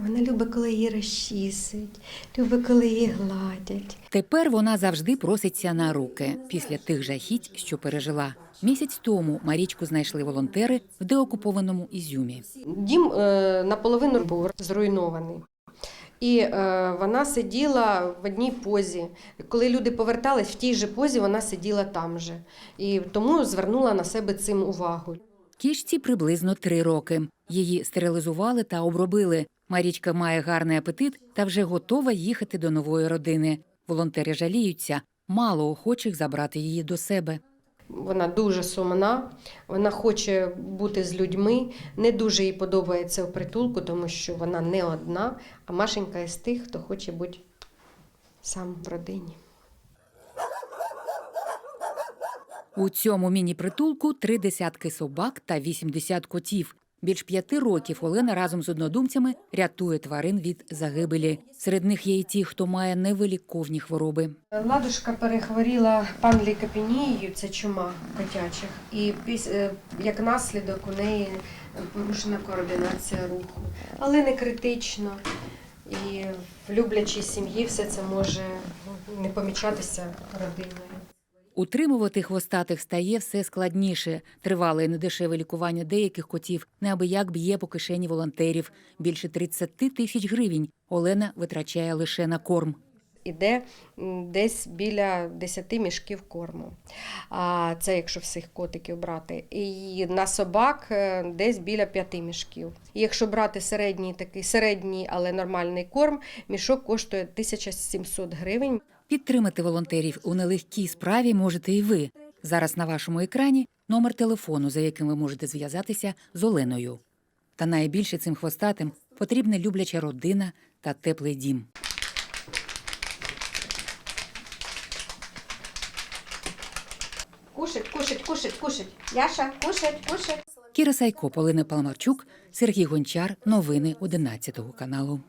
Вона любить, коли її розчісують, любить, коли її гладять. Тепер вона завжди проситься на руки після тих жахіть, що пережила. Місяць тому Марічку знайшли волонтери в деокупованому Ізюмі. Дім е, наполовину був зруйнований. І е, вона сиділа в одній позі. Коли люди повертались, в тій же позі вона сиділа там же. І тому звернула на себе цим увагу. Кішці приблизно три роки. Її стерилізували та обробили. Марічка має гарний апетит та вже готова їхати до нової родини. Волонтери жаліються, мало охочих забрати її до себе. Вона дуже сумна, вона хоче бути з людьми. Не дуже їй подобається у притулку, тому що вона не одна, а Машенька із тих, хто хоче бути сам в родині. У цьому міні-притулку три десятки собак та 80 котів. Більш п'яти років Олена разом з однодумцями рятує тварин від загибелі. Серед них є й ті, хто має невиліковні хвороби. Ладушка перехворіла панлікопенією, це чума котячих, і е, як наслідок у неї порушена координація руху. Але не критично. І в люблячій сім'ї все це може не помічатися родиною. Утримувати хвостатих стає все складніше. Тривале і недешеве лікування деяких котів неабияк б'є по кишені волонтерів. Більше 30 тисяч гривень Олена витрачає лише на корм. Іде десь біля 10 мішків корму. А це якщо всіх котиків брати. І на собак е, десь біля 5 мішків. І якщо брати середній такий середній, але нормальний корм, мішок коштує 1700 гривень. Підтримати волонтерів у нелегкій справі можете і ви. Зараз на вашому екрані номер телефону, за яким ви можете зв'язатися з Оленою. Та найбільше цим хвостатим потрібна любляча родина та теплий дім. Кушать, кушать, кушать, кушать. Яша, кушать, кушать. Кіра Сайко, Полина Паламарчук, Сергій Гончар. Новини 11 каналу.